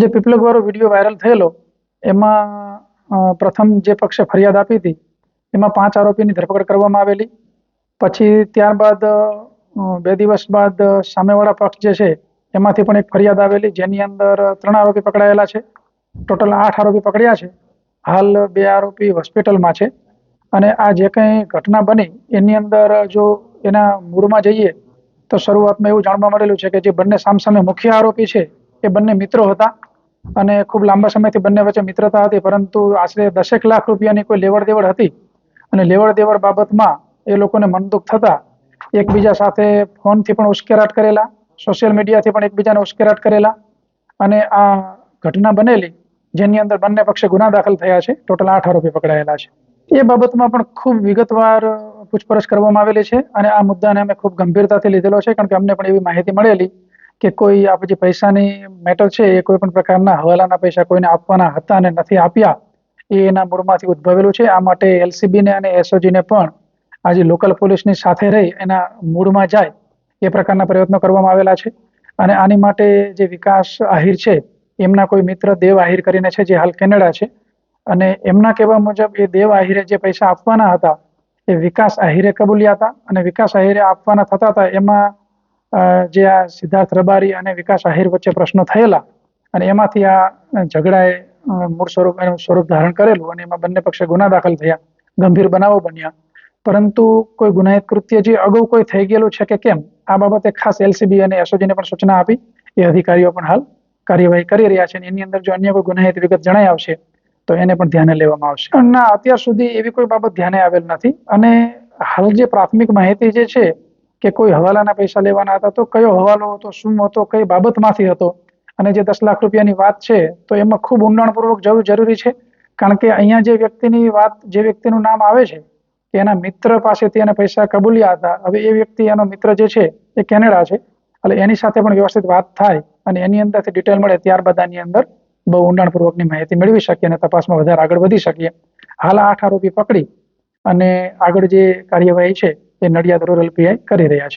જે પીપલગવાળો video viral થયેલો, એમાં પ્રથમ જે પક્ષે ફરિયાદ આપી હતી, એમાં પાંચ આરોપીની ધરપકડ કરવામાં આવેલી. પછી ત્યારબાદ બે દિવસ બાદ સામેવાળા પક્ષ જે છે, એમાંથી પણ એક ફરિયાદ આવેલી, જેની અંદર ત્રણ આરોપી પકડાયેલા છે. ટોટલ આઠ આરોપી પકડ્યા છે. હાલ બે આરોપી હોસ્પિટલમાં છે. અને આ જે કંઈ ઘટના બની, એની અંદર જો એના મૂળમાં જઈએ, તો શરૂઆતમાં એવું જાણવા મળેલું છે કે જે બંને સામસામે મુખ્ય આરોપી છે, એ બંને મિત્રો હતા. અને ખૂબ લાંબા સમયથી બંને વચ્ચે મિત્રતા હતી, પરંતુ આશરે દસેક લાખ રૂપિયાની કોઈ લેવડ દેવડ હતી. અને લેવડ દેવડ બાબતમાં એ લોકોને મનદુખ થતા એકબીજા સાથે ફોનથી પણ ઉશ્કેરાટ કરેલા, સોશિયલ મીડિયાથી પણ એકબીજાને ઉશ્કેરાટ કરેલા અને આ ઘટના બનેલી, જેની અંદર બંને પક્ષે ગુના દાખલ થયા છે, ટોટલ આઠ આરોપી પકડાયેલા છે. એ બાબતમાં પણ ખૂબ વિગતવાર પૂછપરછ કરવામાં આવેલી છે અને આ મુદ્દાને અમે ખૂબ ગંભીરતાથી લીધેલો છે, કારણ કે અમને પણ એવી માહિતી મળેલી કે કોઈ આ જે પૈસાની મેટર છે, એ કોઈ પણ પ્રકારના હવાલાના પૈસા કોઈને આપવાના હતા અને નથી આપ્યા, એ એના મૂળમાંથી ઉદ્ભવેલું છે. આ માટે એલસીબીને અને એસઓજીને પણ આજે લોકલ પોલીસની સાથે રહી એના મૂળમાં જાય એ પ્રકારના પ્રયત્નો કરવામાં આવેલા છે. અને આની માટે જે વિકાસ આહિર છે, એમના કોઈ મિત્ર દેવ આહિર કરીને છે, જે હાલ કેનેડા છે. અને એમના કહેવા મુજબ એ દેવ આહિરે જે પૈસા આપવાના હતા, એ વિકાસ આહિરે કબૂલ્યા હતા અને વિકાસ આહિરે આપવાના થતા હતા, એમાં જે આ સિદ્ધાર્થ રબારી અને વિકાસ આહિર વચ્ચે પ્રશ્નો થયેલા અને એમાંથી આ ઝઘડાએ મૂળ સ્વરૂપ, એનું સ્વરૂપ ધારણ કરેલું અને એમાં બંને પક્ષે ગુના દાખલ થયા, ગંભીર બનાવો બન્યા. પરંતુ કોઈ ગુનાહિત કૃત્ય જે અગાઉ કોઈ થઈ ગયેલું છે કે કેમ, આ બાબતે ખાસ એલસીબી અને એસઓજીને પણ સૂચના આપી. એ અધિકારીઓ પણ હાલ કાર્યવાહી કરી રહ્યા છે અને એની અંદર જો અન્ય કોઈ ગુનાહિત વિગત જણાઈ આવશે, તો એને પણ ધ્યાને લેવામાં આવશે. ના અત્યાર સુધી એવી કોઈ બાબત ધ્યાને આવેલ નથી અને હાલ જે પ્રાથમિક માહિતી જે છે કે કોઈ હવાલાના પૈસા લેવાના હતા, તો કયો હવાલો હતો, શું હતો, કઈ બાબતમાંથી હતો? અને જે દસ લાખ રૂપિયાની વાત છે, તો એમાં ખૂબ ઊંડાણપૂર્વક જવું જરૂરી છે. કારણ કે અહીંયા જે વ્યક્તિની વાત, જે વ્યક્તિનું નામ આવે છે, કે એના મિત્ર પાસેથી એને પૈસા કબૂલ્યા હતા, હવે એ વ્યક્તિ, એનો મિત્ર જે છે, એ કેનેડા છે. એટલે એની સાથે પણ વ્યવસ્થિત વાત થાય અને એની અંદરથી ડિટેલ મળે, ત્યારબાદ આની અંદર બહુ ઊંડાણપૂર્વકની માહિતી મેળવી શકીએ અને તપાસમાં વધારે આગળ વધી શકીએ. હાલ આઠ આરોપી પકડી અને આગળ જે કાર્યવાહી છે એ નડિયાદ રૂરલ પીઆઈ કરી રહ્યા છે.